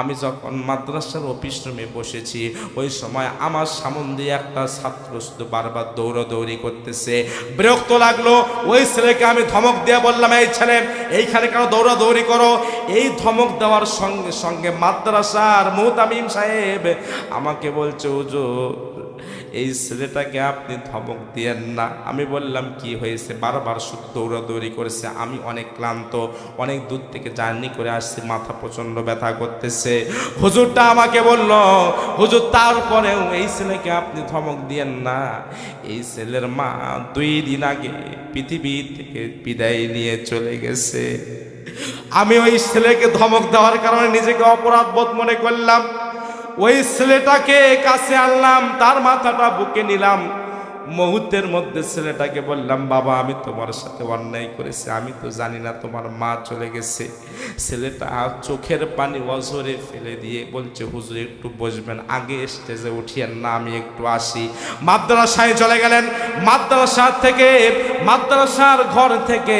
আমি যখন মাদ্রাসার অফিস রুমে বসেছি, ওই সময় আমার সামন দিয়ে একটা ছাত্র শুধু বারবার দৌড়াদৌড়ি করতেছে। বিরক্ত লাগল, ওই ছেলেকে আমি ধমক দিয়ে বললাম, এই ছেলে, এইখানে কেন দৌড়াদৌড়ি করো? এই ধমক দেওয়ার সঙ্গে সঙ্গে মাদ্রাসার মুহতামিম সাহেব আমাকে বলছে, হুজুর এই ছেলেটাকে আপনি ধমক দিয়েন না। আমি বললাম, কি হয়েছে? বারবার শুধু দৌড়াদৌড়ি করেছে। আমি অনেক ক্লান্ত, অনেক দূর থেকে জার্নি করে আসছি, মাথা প্রচণ্ড ব্যথা করতেছে। হুজুরটা আমাকে বলল, হুজুর, তারপরেও এই ছেলেকে আপনি ধমক দিয়েন না। এই ছেলের মা দুই দিন আগে পৃথিবী থেকে বিদায় নিয়ে চলে গেছে। আমি ওই ছেলেকে ধমক দেওয়ার কারণে নিজেকে অপরাধ বোধ মনে করলাম। ওই ছেলেটাকে কাছে আনলাম, তার মাথাটা বুকে নিলাম। মুহূর্তের মধ্যে ছেলেটাকে বললাম, বাবা, আমি তোমার সাথে অন্যায় করেছি, আমি তো জানি না তোমার মা চলে গেছে। ছেলেটা চোখের পানি অজরে ফেলে দিয়ে বলছে, হুজুর, একটু বসবেন, আগে স্টেজে উঠিয়েন না, আমি একটু আসি। মাদ্রাসায় চলে গেলেন। মাদ্রাসার থেকে, মাদ্রাসার ঘর থেকে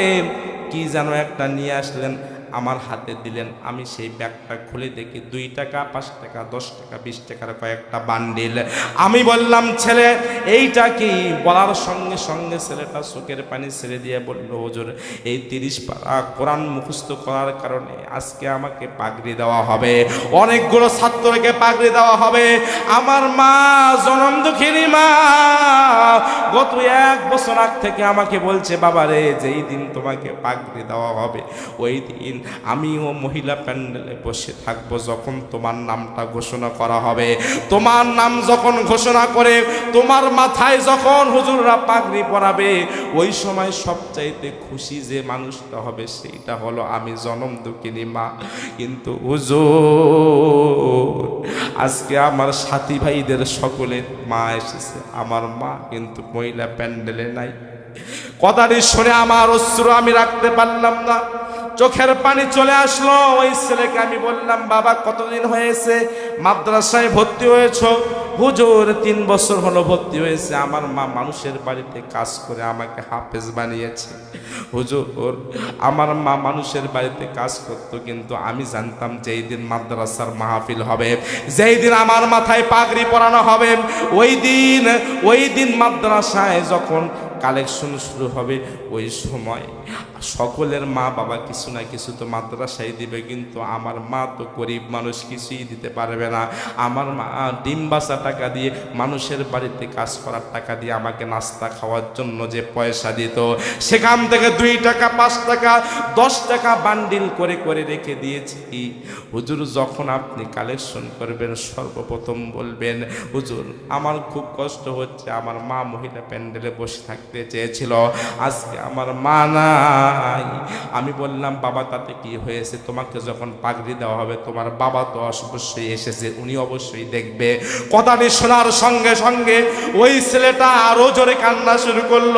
কি যেন একটা নিয়ে আসলেন। আমার হাতে দিলেন। আমি সেই ব্যাগটা খুলে দেখি দুই টাকা, পাঁচ টাকা, দশ টাকা, বিশ টাকার কয়েকটা বান্ডিল। আমি বললাম, ছেলে, এইটা কি? বলার সঙ্গে সঙ্গে ছেলেটা চোখের পানি ছেড়ে দিয়ে বলল, হুজুর, এই তিরিশ পারা কোরআন মুখস্থ করার কারণে আজকে আমাকে পাগড়ি দেওয়া হবে। অনেকগুলো ছাত্রকে পাগড়ি দেওয়া হবে। আমার মা জনম দুঃখিনী মা। গত এক বছর আগ থেকে আমাকে বলছে বাবা রে যেই দিন তোমাকে পাগড়ি দেওয়া হবে, ওই দিন আমিও মহিলা প্যান্ডেলে বসে থাকব যখন তোমার নামটা ঘোষণা করা হবে। তোমার নাম যখন ঘোষণা করে, তোমার মাথায় যখন হুজুররা পাগড়ি পরাবে, ওই সময় সবচাইতে খুশি যে মানুষটা হবে সেইটা হলো আমি জনম দুঃখিনী মা। কিন্তু হুজুর, আজকে আমার সাথী ভাইদের সকলের মা এসেছে, আমার মা কিন্তু মহিলা প্যান্ডেলে নাই। কথাটি শুনে আমার অশ্রু আমি রাখতে পারলাম না। চোখের পানি চলে আসলো। ওই ছেলেকে আমি বললাম, বাবা, কতদিন হয়েছে? মাদ্রাসায় ভর্তি হয়েছ? হুজুর, তিন বছর হলো ভর্তি হয়েছে। আমার মা মানুষের বাড়িতে কাজ করে আমাকে হাফেজ বানিয়েছে। হুজুর, আমার মা মানুষের বাড়িতে কাজ করতো, কিন্তু আমি জানতাম যেই দিন মাদ্রাসার মাহফিল হবে, যেই দিন আমার মাথায় পাগড়ি পরানো হবে, ওই দিন ওই দিন মাদ্রাসায় যখন কালেকশন শুরু হবে ওই সময়। সকলের মা বাবা কিছু না কিছু তো মাদ্রাসায় দিবে, কিন্তু আমার মা তো গরিব মানুষ, কিছুই দিতে পারবে না। আমার মা ডিম বাসা টাকা দিয়ে, মানুষের বাড়িতে কাজ করার টাকা দিয়ে আমাকে নাস্তা খাওয়ার জন্য যে পয়সা দিত, সেখান থেকে দুই টাকা, পাঁচ টাকা, দশ টাকা বান্ডিল করে করে রেখে দিয়েছি। হুজুর, যখন আপনি কালেকশন করবেন, সর্বপ্রথম বলবেন, হুজুর, আমার খুব কষ্ট হচ্ছে, আমার মা মহিলা প্যান্ডেলে বসে থাকতে চেয়েছিল। আজকে আমার মা নাই। আমি বললাম, বাবা, তাতে কি হয়েছে? তোমাকে যখন পাগড়ি দেওয়া হবে, তোমার বাবা তো অবশ্যই এসেছে, উনি অবশ্যই দেখবে। কথাটি শোনার সঙ্গে সঙ্গে ওই ছেলেটা আরও জোরে কান্না শুরু করল।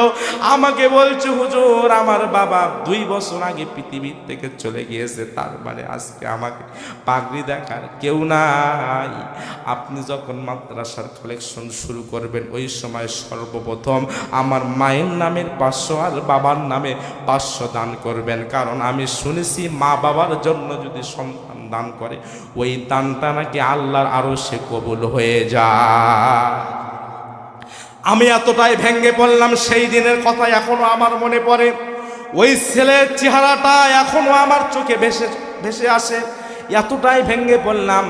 আমাকে বলছে হুজুর, আমার বাবা দুই বছর আগে পৃথিবীর থেকে চলে গিয়েছে, তার মানে আজকে আমাকে পাগড়ি দেখার কেউ নাই। আপনি যখন মাদ্রাসার কালেকশন শুরু করবেন, ওই সময় সর্বপ্রথম আমার মায়ের নামের পাঁচশো আর বাবার নামে পাঁচশো দান করবেন। কারণ আমি শুনেছি মা বাবার জন্য যদি সন্তান দান করে, ওই দানটা নাকি আল্লাহর আরও সে কবুল হয়ে যায়। আমি এতটাই ভেঙ্গে পড়লাম সেই দিনের কথা এখনও আমার মনে পড়ে। ওই ছেলের চেহারাটা এখনও আমার চোখে ভেসে ভেসে আসে। এতটাই ভেঙ্গে পড়লাম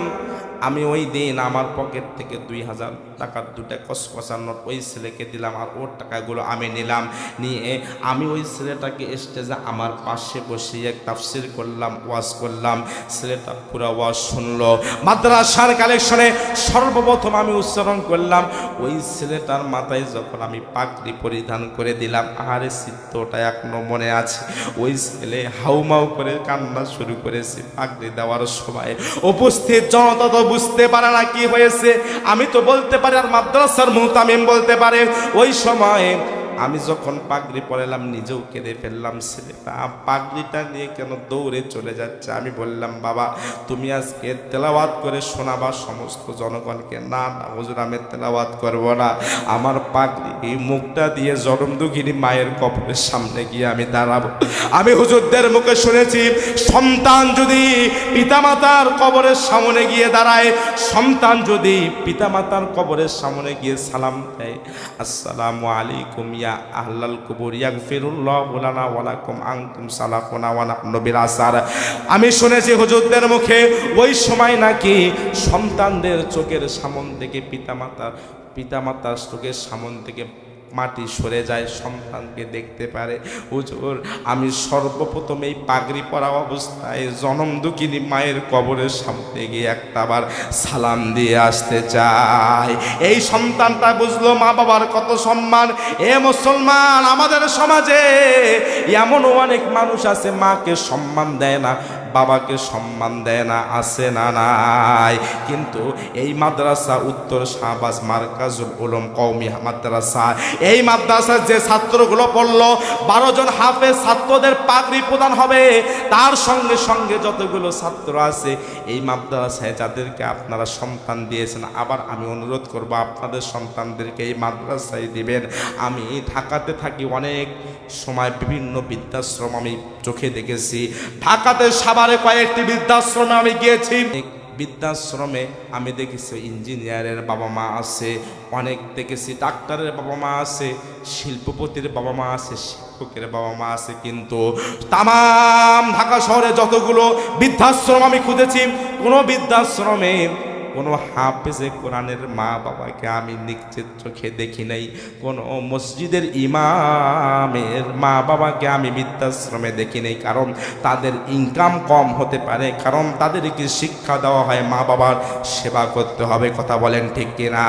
আমি ওই দিন আমার পকেট থেকে দুই হাজার টাকার দুটা কসকসা নোট ওই ছেলেকে দিলাম আর ওর টাকাগুলো আমি নিলাম। নিয়ে আমি ওই ছেলেটাকে স্টেজে আমার পাশে বসিয়ে তাফসির করলাম, ওয়াজ করলাম। ছেলেটা পুরো ওয়াজ শুনলো। মাদ্রাসার কালেকশনে সর্বপ্রথম আমি উচ্চারণ করলাম। ওই ছেলেটার মাথায় যখন আমি পাকড়ি পরিধান করে দিলাম আরে চিত্রটা এখনও মনে আছে। ওই ছেলে হাউমাউ করে কান্না শুরু করেছে পাকড়ি দেওয়ার সময়। উপস্থিত জনতা বুঝতে পারে না কি হয়েছে। আমি তো বলতে পারি আর মাদ্রাসার মুহতামিম বলতে পারে, ওই সময় আমি যখন পাগড়ি পরালাম নিজেও কেঁদে ফেললাম ছেলেটা পাগড়িটা নিয়ে কেন দৌড়ে চলে যাচ্ছে? আমি বললাম, বাবা, তুমি আজকে তেলাওয়াত করে শোনাবা, সমস্ত জনগণকে। না না, হুজুর, আমি তেলাওয়াত করব না। আমার পাগড়ি, এই মুখটা দিয়ে জনম দুঃখিনী মায়ের কবরের সামনে গিয়ে আমি দাঁড়াবো। আমি হুজুরদের মুখে শুনেছি, সন্তান যদি পিতামাতার কবরের সামনে গিয়ে দাঁড়ায়, সন্তান যদি পিতামাতার কবরের সামনে গিয়ে সালাম দেয়, আসসালামু আলাইকুম ইয়া আহলাল কুবুর ইয়াগফিরুল্লাহ লানা ওয়া লাকুম আনতুম সালাফুনা ওয়া নাহনু বিল আসার আমি শুনেছি হুজুরদের মুখে, ওই সময় নাকি সন্তানদের চোখের সামন থেকে পিতামাতা পিতামাতার চোখের সামন থেকে মাটি সরে যায়, সন্তানকে দেখতে পারে। হুজুর, আমি সর্বপ্রথম এই পাগড়ি পরা অবস্থায় জনম দুঃখিনী মায়ের কবরের সামনে গিয়ে একটাবার সালাম দিয়ে আসতে চাই। এই সন্তানটা বুঝলো মা বাবার কত সম্মান। এ মুসলমান, আমাদের সমাজে এমনও অনেক মানুষ আছে, মাকে সম্মান দেয় না। বাবাকে সম্মান দেয় না, আছে না নাই। কিন্তু এই মাদ্রাসা উত্তর শাহবাজ মার্কাজুল উলম কৌমি মাদ্রাসা, এই মাদ্রাসার যে ছাত্রগুলো পড়ল, বারো জন হাফেজ ছাত্রদের পাগড়ি প্রদান হবে। তার সঙ্গে সঙ্গে যতগুলো ছাত্র আছে, এই মাদ্রাসায় যাদেরকে আপনারা সন্তান দিয়েছেন, আবার আমি অনুরোধ করব আপনাদের সন্তানদেরকে এই মাদ্রাসায় দিবেন। আমি ঢাকাতে থাকি অনেক সময় বিভিন্ন বৃদ্ধাশ্রম আমি চোখে দেখেছি। ঢাকাতে সাভারে কয়েকটি বৃদ্ধাশ্রমে আমি গিয়েছি। বৃদ্ধাশ্রমে আমি দেখেছি, ইঞ্জিনিয়ারের বাবা মা আছে, অনেক দেখেছি, ডাক্তারের বাবা মা আছে, শিল্পপতির বাবা মা আছে, শিক্ষকের বাবা মা আছে, কিন্তু তাম ঢাকা শহরে যতগুলো বৃদ্ধাশ্রম আমি খুঁজেছি, কোনো বৃদ্ধাশ্রমে কোনো হাফেজে কোরআনের মা বাবাকে আমি নিশ্চিত চোখে দেখি নাই। কোনো মসজিদের ইমামের মা বাবাকে আমি বৃদ্ধাশ্রমে দেখি নাই, কারণ তাদের ইনকাম কম হতে পারে, কারণ তাদেরকে শিক্ষা দেওয়া হয় মা বাবার সেবা করতে হবে, কথা বলেন ঠিক কিনা?